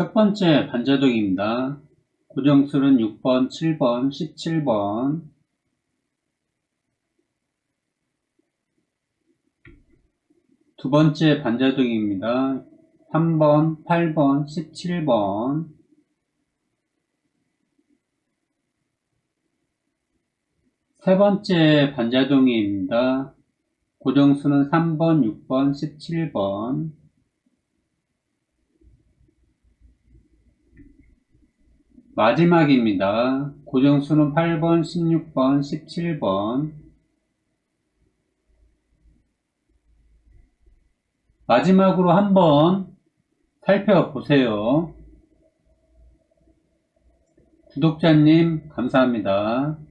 첫 번째 반자동입니다. 고정술은 6번, 7번, 17번. 두 번째 반자동입니다. 3번, 8번, 17번. 세 번째 반자동입니다. 고정수는 3번, 6번, 17번. 마지막입니다. 고정수는 8번, 16번, 17번. 마지막으로 한번 살펴보세요. 구독자님, 감사합니다.